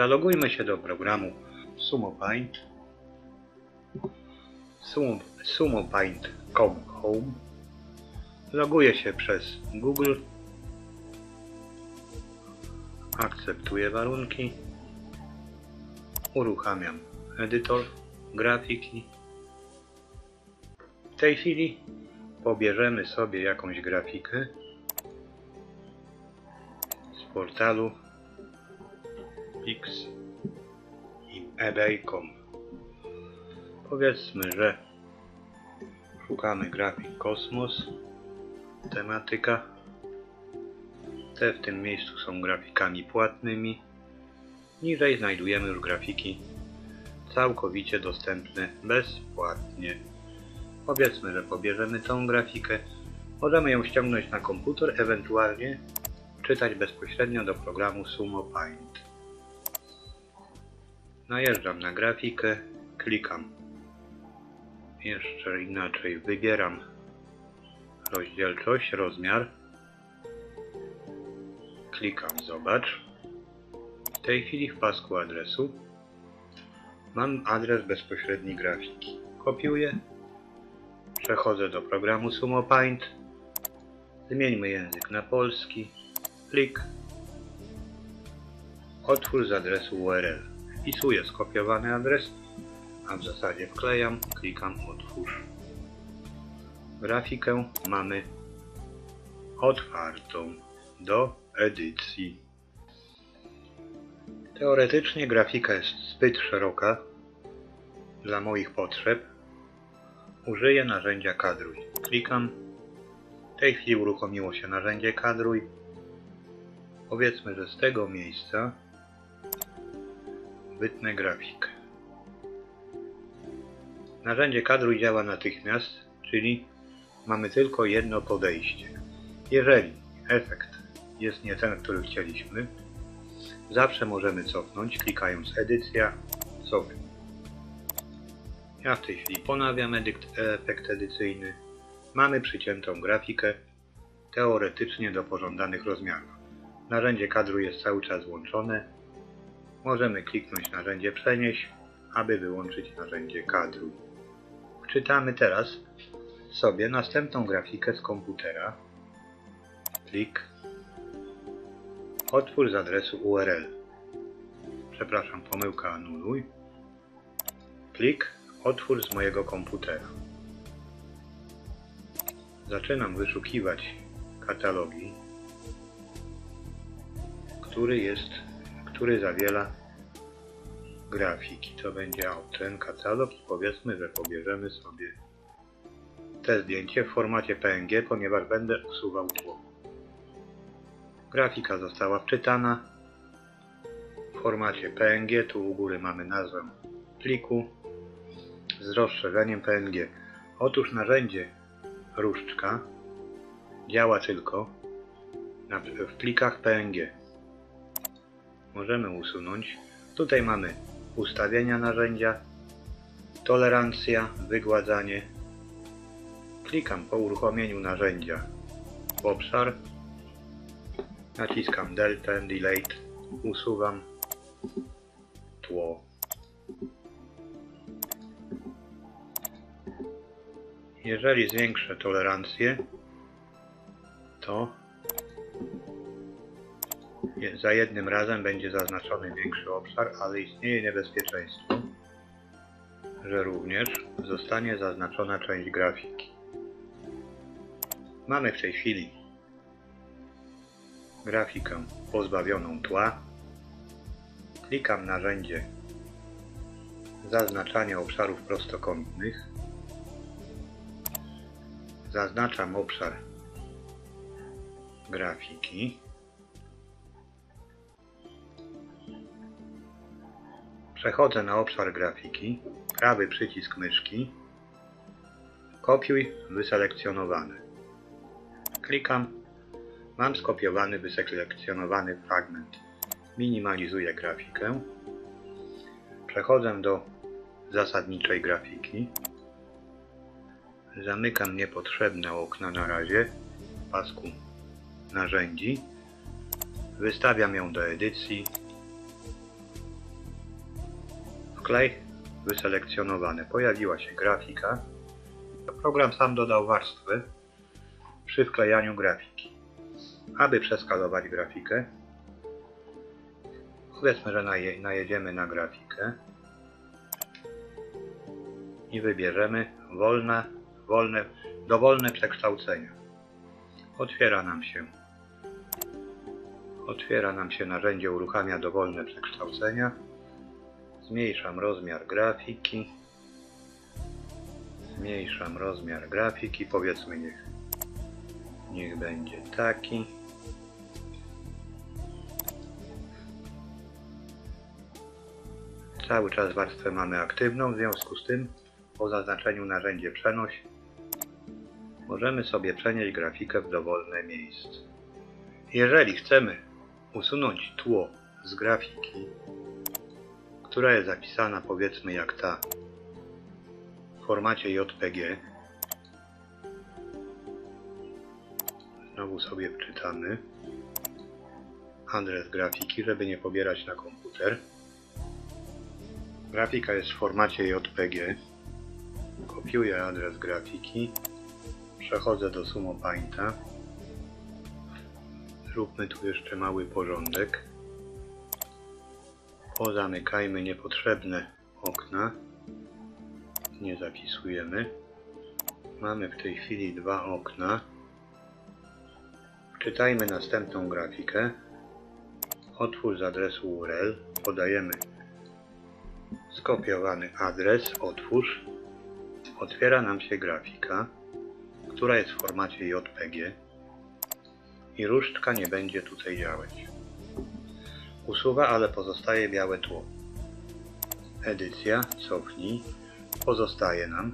Zalogujmy się do programu SumoPaint. Sumo, SumoPaint.com Home. Loguję się przez Google. Akceptuję warunki. Uruchamiam edytor grafiki. W tej chwili pobierzemy sobie jakąś grafikę z portalu Pix i eBay.com. Powiedzmy, że szukamy grafik Kosmos, tematyka. Te w tym miejscu są grafikami płatnymi. Niżej znajdujemy już grafiki całkowicie dostępne bezpłatnie. Powiedzmy, że pobierzemy tą grafikę. Możemy ją ściągnąć na komputer, ewentualnie czytać bezpośrednio do programu Sumo Paint. Najeżdżam na grafikę, klikam. Jeszcze inaczej, wybieram rozdzielczość, rozmiar. Klikam zobacz. W tej chwili w pasku adresu mam adres bezpośredni grafiki. Kopiuję. Przechodzę do programu Sumo Paint. Zmieńmy język na polski. Klik. Otwórz z adresu URL. Wpisuję skopiowany adres, a w zasadzie wklejam, klikam otwórz. Grafikę mamy otwartą do edycji. Teoretycznie grafika jest zbyt szeroka dla moich potrzeb. Użyję narzędzia kadruj. Klikam. W tej chwili uruchomiło się narzędzie kadruj. Powiedzmy, że z tego miejsca wytnę grafikę. Narzędzie kadruj działa natychmiast, czyli mamy tylko jedno podejście. Jeżeli efekt jest nie ten, który chcieliśmy, zawsze możemy cofnąć, klikając edycja, cofnij. Ja w tej chwili ponawiam efekt edycyjny. Mamy przyciętą grafikę, teoretycznie do pożądanych rozmiarów. Narzędzie kadru jest cały czas włączone. Możemy kliknąć narzędzie przenieść, aby wyłączyć narzędzie kadru. Wczytamy teraz sobie następną grafikę z komputera. Klik. Otwórz z adresu URL. Przepraszam, pomyłka anuluj. Klik. Otwórz z mojego komputera. Zaczynam wyszukiwać katalogi, który jest, który zawiera grafiki. To będzie ten katalog powiedzmy, że pobierzemy sobie te zdjęcie w formacie PNG, ponieważ będę usuwał tło. Grafika została wczytana w formacie PNG. Tu u góry mamy nazwę pliku z rozszerzeniem PNG. Otóż narzędzie różdżka działa tylko w plikach PNG. Możemy usunąć. Tutaj mamy ustawienia narzędzia, tolerancja, wygładzanie. Klikam po uruchomieniu narzędzia w obszar, naciskam Delta Delete, usuwam tło. Jeżeli zwiększę tolerancję, to za jednym razem będzie zaznaczony większy obszar, ale istnieje niebezpieczeństwo, że również zostanie zaznaczona część grafiki. Mamy w tej chwili grafikę pozbawioną tła. Klikam narzędzie zaznaczania obszarów prostokątnych. Zaznaczam obszar grafiki. Przechodzę na obszar grafiki, prawy przycisk myszki, kopiuj wyselekcjonowany. Klikam, mam skopiowany wyselekcjonowany fragment. Minimalizuję grafikę. Przechodzę do zasadniczej grafiki. Zamykam niepotrzebne okna na razie w pasku narzędzi. Wystawiam ją do edycji Wklej wyselekcjonowane. Pojawiła się grafika. Program sam dodał warstwę przy wklejaniu grafiki. Aby przeskalować grafikę, powiedzmy, że naje, najedziemy na grafikę i wybierzemy wolne, wolne, dowolne przekształcenia. Otwiera nam się otwiera nam się narzędzie uruchamia dowolne przekształcenia. Zmniejszam rozmiar grafiki. Zmniejszam rozmiar grafiki, powiedzmy niech, niech będzie taki. Cały czas warstwę mamy aktywną, w związku z tym po zaznaczeniu narzędzie przenoś możemy sobie przenieść grafikę w dowolne miejsce. Jeżeli chcemy usunąć tło z grafiki, która jest zapisana powiedzmy jak ta w formacie JPG, znowu sobie wczytamy adres grafiki, żeby nie pobierać na komputer. Grafika jest w formacie JPG. Kopiuję adres grafiki. Przechodzę do Sumo Painta. Zróbmy tu jeszcze mały porządek. Pozamykajmy niepotrzebne okna. Nie zapisujemy. Mamy w tej chwili dwa okna. Wczytajmy następną grafikę. Otwórz z adresu URL. Podajemy skopiowany adres. Otwórz. Otwiera nam się grafika, która jest w formacie JPG i różdżka nie będzie tutaj działać. Usuwa, ale pozostaje białe tło. Edycja, cofnij, pozostaje nam.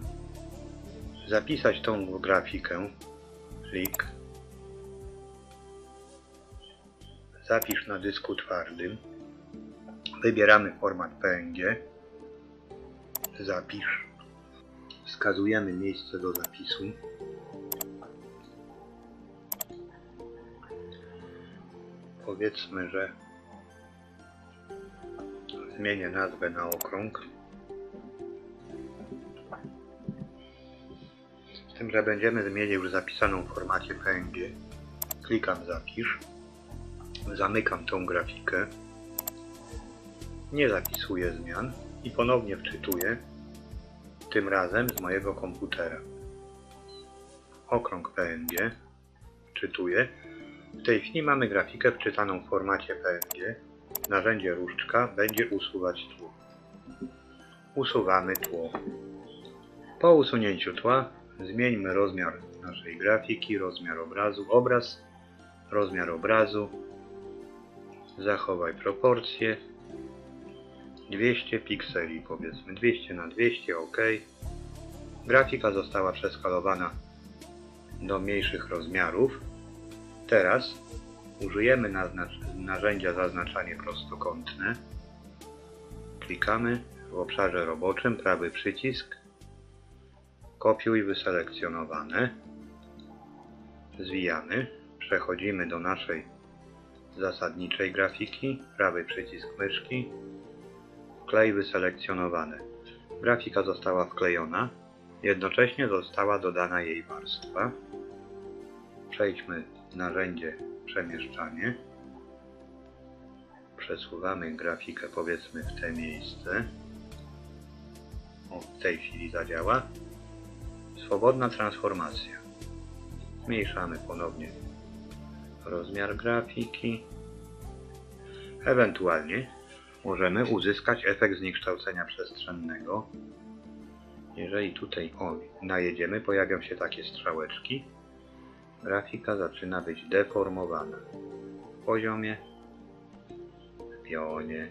Zapisać tą grafikę, klik. Zapisz na dysku twardym. Wybieramy format PNG. Zapisz. Wskazujemy miejsce do zapisu. Powiedzmy, że zmienię nazwę na okrąg. Z tym, że będziemy mieli już zapisaną w formacie PNG. Klikam zapisz. Zamykam tą grafikę. Nie zapisuję zmian i ponownie wczytuję. Tym razem z mojego komputera. Okrąg PNG. Wczytuję. W tej chwili mamy grafikę wczytaną w formacie PNG. Narzędzie różdżka będzie usuwać tło. Usuwamy tło. Po usunięciu tła zmieńmy rozmiar naszej grafiki, rozmiar obrazu, obraz, rozmiar obrazu. Zachowaj proporcje. 200 pikseli powiedzmy, 200 na 200 ok. Grafika została przeskalowana do mniejszych rozmiarów. Teraz użyjemy narzędzia zaznaczanie prostokątne. Klikamy w obszarze roboczym, prawy przycisk, kopiuj wyselekcjonowane, zwijamy, przechodzimy do naszej zasadniczej grafiki, prawy przycisk myszki, wklej wyselekcjonowane. Grafika została wklejona, jednocześnie została dodana jej warstwa. Przejdźmy narzędzie przemieszczanie. Przesuwamy grafikę powiedzmy w te miejsce. O, w tej chwili zadziała. Swobodna transformacja. Zmniejszamy ponownie rozmiar grafiki. Ewentualnie możemy uzyskać efekt zniekształcenia przestrzennego. Jeżeli tutaj o, najedziemy, pojawią się takie strzałeczki grafika zaczyna być deformowana w poziomie, w pionie.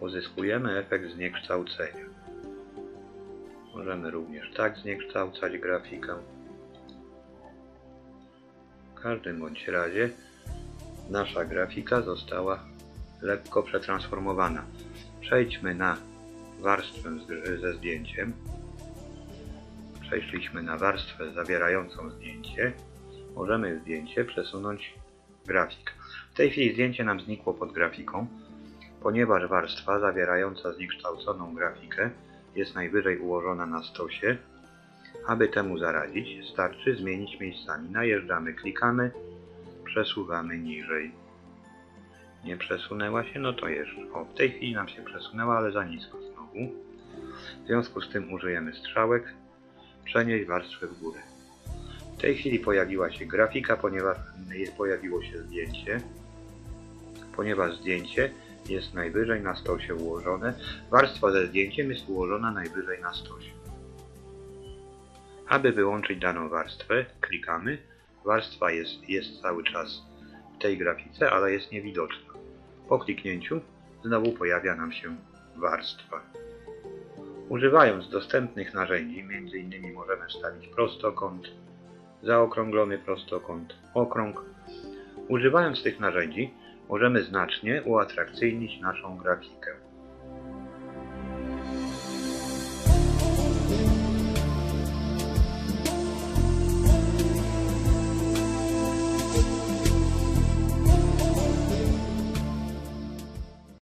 Uzyskujemy efekt zniekształcenia. Możemy również tak zniekształcać grafikę. W każdym bądź razie nasza grafika została lekko przetransformowana. Przejdźmy na warstwę ze zdjęciem przeszliśmy na warstwę zawierającą zdjęcie, możemy zdjęcie przesunąć grafik. W tej chwili zdjęcie nam znikło pod grafiką. Ponieważ warstwa zawierająca zniekształconą grafikę jest najwyżej ułożona na stosie, aby temu zaradzić, starczy zmienić miejscami. Najeżdżamy, klikamy, przesuwamy niżej. Nie przesunęła się? No to jeszcze. O, w tej chwili nam się przesunęła, ale za nisko znowu. W związku z tym użyjemy strzałek. Przenieść warstwę w górę. W tej chwili pojawiła się grafika, ponieważ pojawiło się zdjęcie. Ponieważ zdjęcie jest najwyżej na stosie ułożone, warstwa ze zdjęciem jest ułożona najwyżej na stosie. Aby wyłączyć daną warstwę, klikamy. Warstwa jest, jest cały czas w tej grafice, ale jest niewidoczna. Po kliknięciu znowu pojawia nam się warstwa. Używając dostępnych narzędzi, m.in. możemy wstawić prostokąt, zaokrąglony prostokąt, okrąg. Używając tych narzędzi możemy znacznie uatrakcyjnić naszą grafikę.